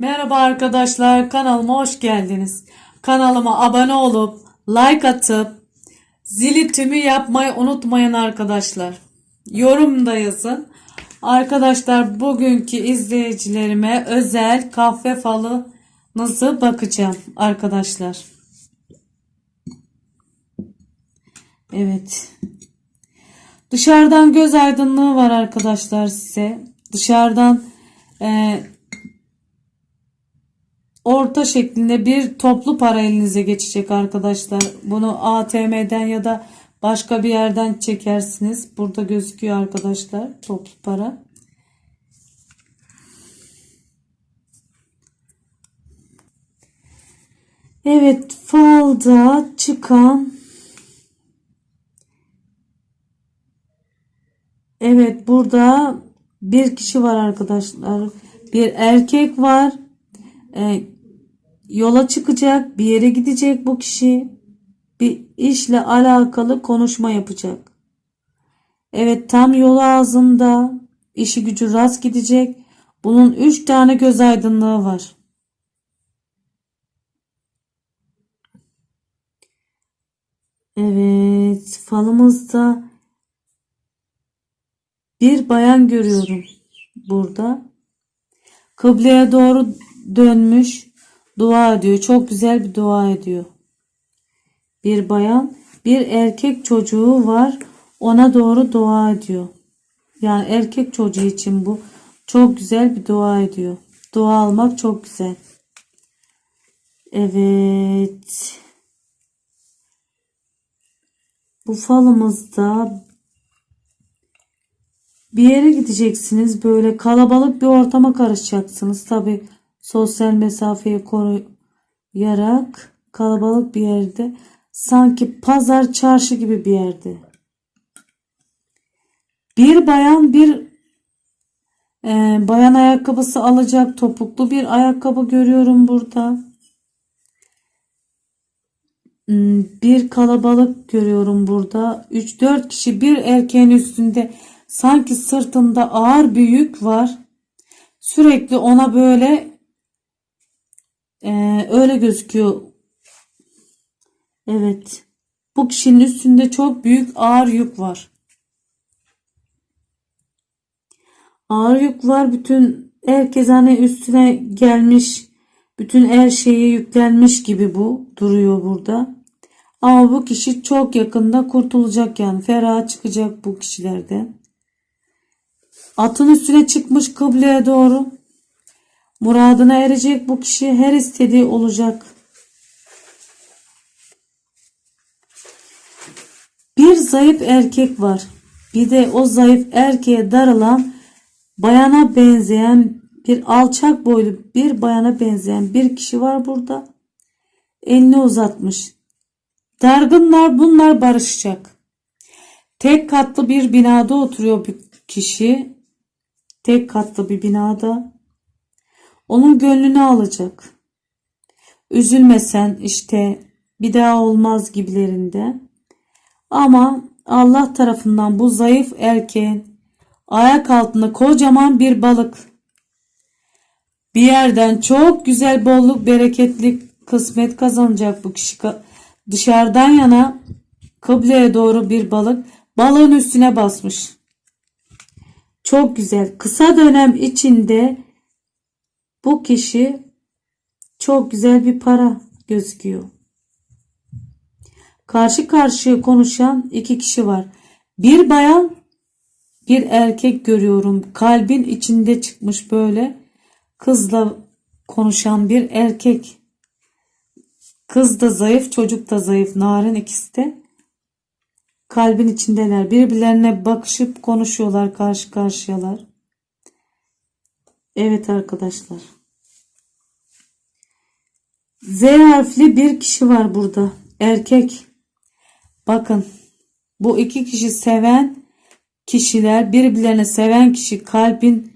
Merhaba arkadaşlar, kanalıma hoş geldiniz. Kanalıma abone olup, like atıp, zili tümü yapmayı unutmayın arkadaşlar. Yorum da yazın. Arkadaşlar bugünkü izleyicilerime özel kahve falınızı bakacağım arkadaşlar. Evet. Dışarıdan göz aydınlığı var arkadaşlar size. Dışarıdan e, orta şeklinde bir toplu para elinize geçecek arkadaşlar. Bunu ATM'den ya da başka bir yerden çekersiniz. Burada gözüküyor arkadaşlar toplu para. Evet falda çıkan Evet burada bir kişi var arkadaşlar. Bir erkek var. Ee, yola çıkacak, bir yere gidecek bu kişi. Bir işle alakalı konuşma yapacak. Evet tam yol ağzında. işi gücü rast gidecek. Bunun üç tane göz aydınlığı var. Evet falımızda bir bayan görüyorum burada. Kıbleye doğru dönmüş dua ediyor. Çok güzel bir dua ediyor. Bir bayan, bir erkek çocuğu var. Ona doğru dua ediyor. Yani erkek çocuğu için bu çok güzel bir dua ediyor. Dua almak çok güzel. Evet. Bu falımızda bir yere gideceksiniz. Böyle kalabalık bir ortama karışacaksınız. Tabi sosyal mesafeyi koruyarak kalabalık bir yerde sanki pazar çarşı gibi bir yerde. Bir bayan bir e, bayan ayakkabısı alacak topuklu bir ayakkabı görüyorum burada. Hmm, Bir kalabalık görüyorum burada. 3-4 kişi bir erkeğin üstünde Sanki sırtında ağır bir yük var. Sürekli ona böyle e, öyle gözüküyor. Evet. Bu kişinin üstünde çok büyük ağır yük var. Ağır yük var. Bütün herkes hani üstüne gelmiş. Bütün her şeyi yüklenmiş gibi bu duruyor burada. Ama bu kişi çok yakında kurtulacak yani. Ferah çıkacak bu kişilerden. Atın üstüne çıkmış kıbleye doğru. Muradına erecek bu kişi her istediği olacak. Bir zayıf erkek var. Bir de o zayıf erkeğe darılan bayana benzeyen bir alçak boylu bir bayana benzeyen bir kişi var burada. Elini uzatmış. Dargınlar bunlar barışacak. Tek katlı bir binada oturuyor bir kişi. Tek katlı bir binada. Onun gönlünü alacak. Üzülmesen işte bir daha olmaz gibilerinde. Ama Allah tarafından bu zayıf erkeğin ayak altında kocaman bir balık. Bir yerden çok güzel bolluk bereketli kısmet kazanacak bu kişi. Dışarıdan yana kıbleye doğru bir balık balığın üstüne basmış. Çok güzel. Kısa dönem içinde bu kişi çok güzel bir para gözüküyor. Karşı karşıya konuşan iki kişi var. Bir bayan, bir erkek görüyorum. Kalbin içinde çıkmış böyle kızla konuşan bir erkek. Kız da zayıf, çocuk da zayıf. Narin ikisi de kalbin içindeler. Birbirlerine bakışıp konuşuyorlar karşı karşıyalar. Evet arkadaşlar. Z harfli bir kişi var burada. Erkek. Bakın. Bu iki kişi seven kişiler, birbirlerini seven kişi kalbin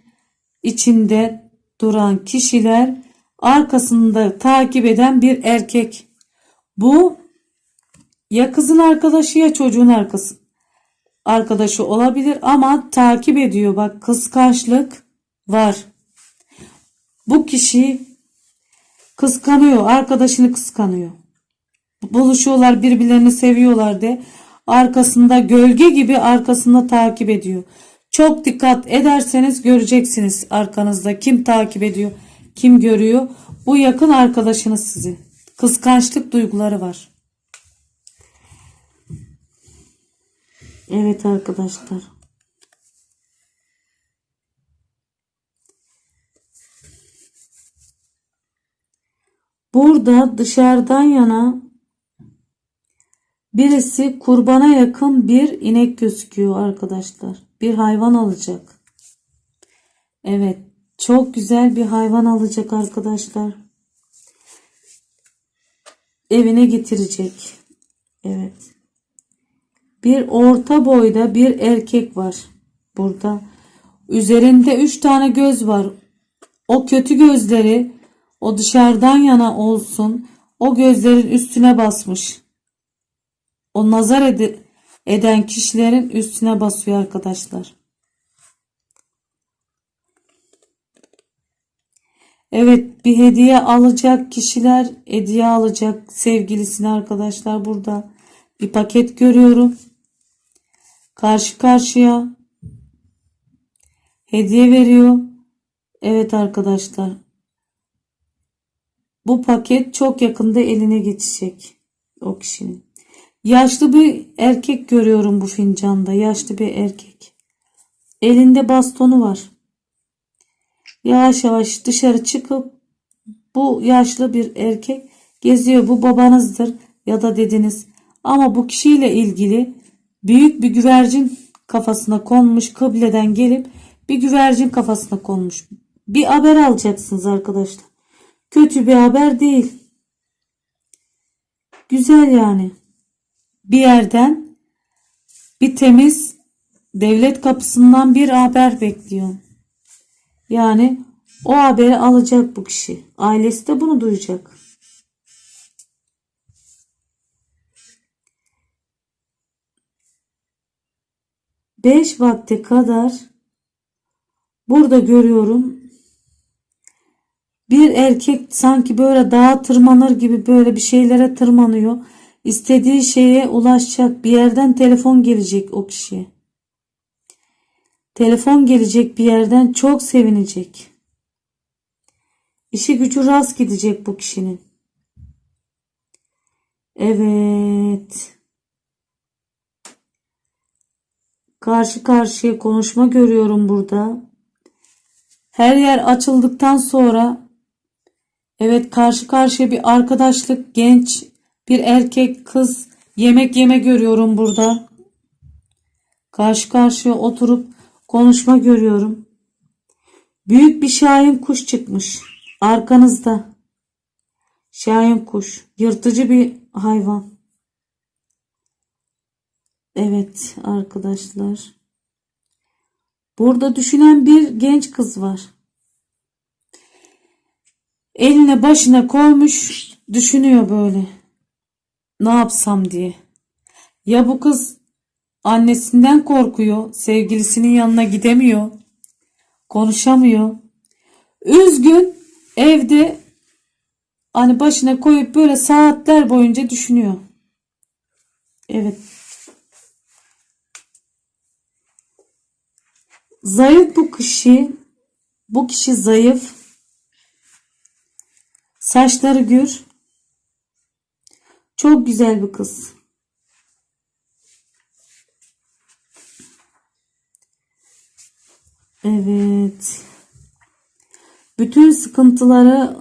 içinde duran kişiler arkasında takip eden bir erkek. Bu ya kızın arkadaşı ya çocuğun arkası arkadaşı olabilir ama takip ediyor. Bak kıskançlık var. Bu kişi Kıskanıyor. Arkadaşını kıskanıyor. Buluşuyorlar birbirlerini seviyorlar de. Arkasında gölge gibi arkasında takip ediyor. Çok dikkat ederseniz göreceksiniz arkanızda kim takip ediyor, kim görüyor. Bu yakın arkadaşınız sizi. Kıskançlık duyguları var. Evet arkadaşlar. Burada dışarıdan yana birisi kurbana yakın bir inek gözüküyor arkadaşlar. Bir hayvan alacak. Evet, çok güzel bir hayvan alacak arkadaşlar. Evine getirecek. Evet. Bir orta boyda bir erkek var burada. Üzerinde üç tane göz var. O kötü gözleri o dışarıdan yana olsun. O gözlerin üstüne basmış. O nazar ed- eden kişilerin üstüne basıyor arkadaşlar. Evet bir hediye alacak kişiler hediye alacak sevgilisine arkadaşlar burada bir paket görüyorum. Karşı karşıya hediye veriyor. Evet arkadaşlar. Bu paket çok yakında eline geçecek o kişinin. Yaşlı bir erkek görüyorum bu fincanda. Yaşlı bir erkek. Elinde bastonu var. Yavaş yavaş dışarı çıkıp bu yaşlı bir erkek geziyor. Bu babanızdır ya da dediniz. Ama bu kişiyle ilgili büyük bir güvercin kafasına konmuş kıbleden gelip bir güvercin kafasına konmuş. Bir haber alacaksınız arkadaşlar. Kötü bir haber değil. Güzel yani. Bir yerden bir temiz devlet kapısından bir haber bekliyor. Yani o haberi alacak bu kişi. Ailesi de bunu duyacak. Beş vakte kadar burada görüyorum bir erkek sanki böyle dağa tırmanır gibi böyle bir şeylere tırmanıyor. İstediği şeye ulaşacak bir yerden telefon gelecek o kişiye. Telefon gelecek bir yerden çok sevinecek. İşi gücü rast gidecek bu kişinin. Evet. Karşı karşıya konuşma görüyorum burada. Her yer açıldıktan sonra evet karşı karşıya bir arkadaşlık genç bir erkek kız yemek yeme görüyorum burada. Karşı karşıya oturup konuşma görüyorum. Büyük bir şahin kuş çıkmış arkanızda. Şahin kuş yırtıcı bir hayvan. Evet arkadaşlar. Burada düşünen bir genç kız var. Eline başına koymuş düşünüyor böyle. Ne yapsam diye. Ya bu kız annesinden korkuyor, sevgilisinin yanına gidemiyor, konuşamıyor. Üzgün evde hani başına koyup böyle saatler boyunca düşünüyor. Evet. Zayıf bu kişi. Bu kişi zayıf. Saçları gür. Çok güzel bir kız. Evet. Bütün sıkıntıları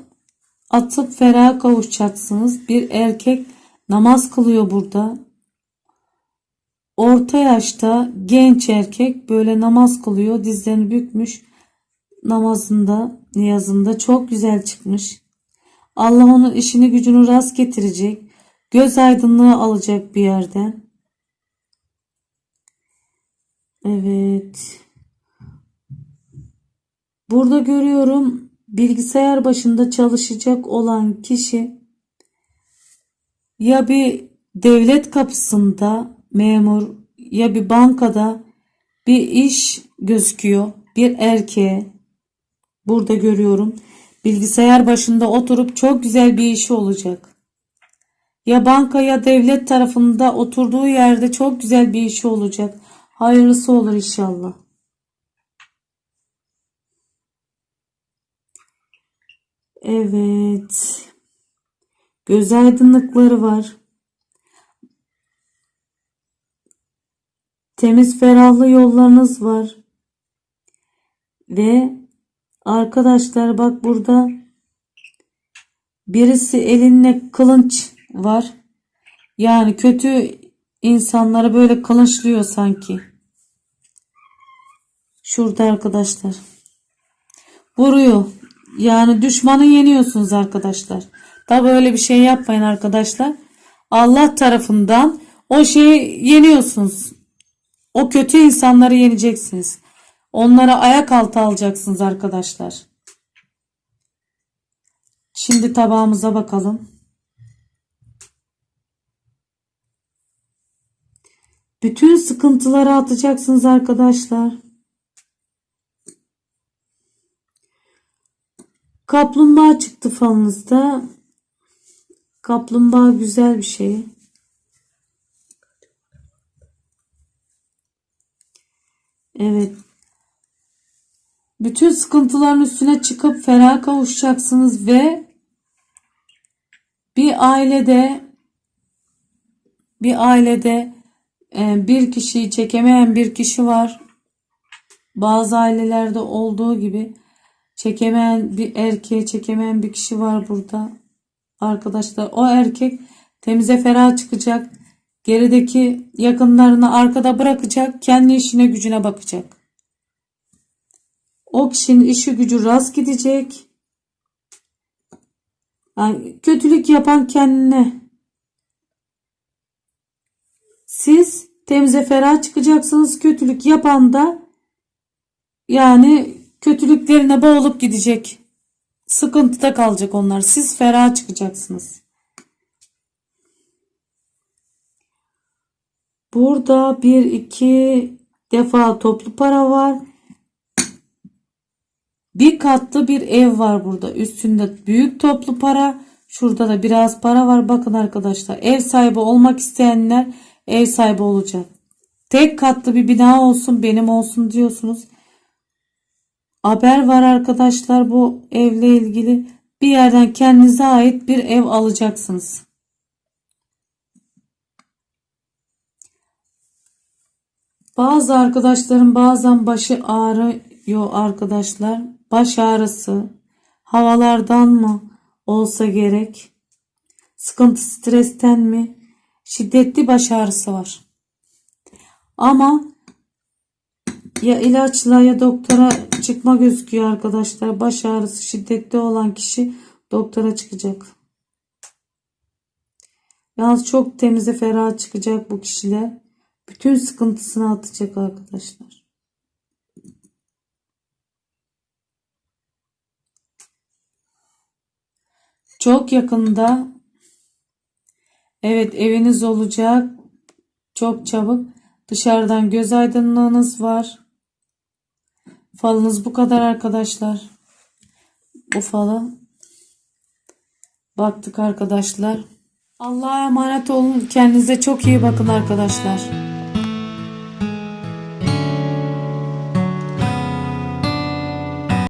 atıp ferah kavuşacaksınız. Bir erkek namaz kılıyor burada. Orta yaşta genç erkek böyle namaz kılıyor. Dizlerini bükmüş. Namazında, niyazında çok güzel çıkmış. Allah onun işini gücünü rast getirecek. Göz aydınlığı alacak bir yerden. Evet. Burada görüyorum bilgisayar başında çalışacak olan kişi ya bir devlet kapısında memur ya bir bankada bir iş gözüküyor. Bir erkeğe burada görüyorum. Bilgisayar başında oturup çok güzel bir işi olacak. Ya banka ya devlet tarafında oturduğu yerde çok güzel bir işi olacak. Hayırlısı olur inşallah. Evet. Göz aydınlıkları var. Temiz ferahlı yollarınız var. Ve arkadaşlar bak burada birisi elinde kılınç var. Yani kötü insanları böyle kılınçlıyor sanki. Şurada arkadaşlar. Vuruyor. Yani düşmanı yeniyorsunuz arkadaşlar. Tabi öyle bir şey yapmayın arkadaşlar. Allah tarafından o şeyi yeniyorsunuz. O kötü insanları yeneceksiniz. Onlara ayak altı alacaksınız arkadaşlar. Şimdi tabağımıza bakalım. Bütün sıkıntıları atacaksınız arkadaşlar. Kaplumbağa çıktı falınızda. Kaplumbağa güzel bir şey. Evet. Bütün sıkıntıların üstüne çıkıp ferah kavuşacaksınız ve bir ailede bir ailede e, bir kişiyi çekemeyen bir kişi var. Bazı ailelerde olduğu gibi çekemeyen bir erkeğe çekemeyen bir kişi var burada. Arkadaşlar o erkek temize ferah çıkacak. Gerideki yakınlarını arkada bırakacak. Kendi işine gücüne bakacak. O kişinin işi gücü rast gidecek. Yani kötülük yapan kendine. Siz temize ferah çıkacaksınız. Kötülük yapan da yani kötülüklerine boğulup gidecek. Sıkıntıda kalacak onlar. Siz ferah çıkacaksınız. Burada bir iki defa toplu para var. Bir katlı bir ev var burada. Üstünde büyük toplu para. Şurada da biraz para var. Bakın arkadaşlar. Ev sahibi olmak isteyenler ev sahibi olacak. Tek katlı bir bina olsun benim olsun diyorsunuz. Haber var arkadaşlar bu evle ilgili. Bir yerden kendinize ait bir ev alacaksınız. Bazı arkadaşların bazen başı ağrıyor arkadaşlar. Baş ağrısı havalardan mı olsa gerek? Sıkıntı stresten mi? Şiddetli baş ağrısı var. Ama ya ilaçla ya doktora çıkma gözüküyor arkadaşlar. Baş ağrısı şiddetli olan kişi doktora çıkacak. Yalnız çok temize ferah çıkacak bu kişiler. Bütün sıkıntısını atacak arkadaşlar. Çok yakında evet eviniz olacak. Çok çabuk. Dışarıdan göz aydınlığınız var. Falınız bu kadar arkadaşlar. Bu fala baktık arkadaşlar. Allah'a emanet olun. Kendinize çok iyi bakın arkadaşlar.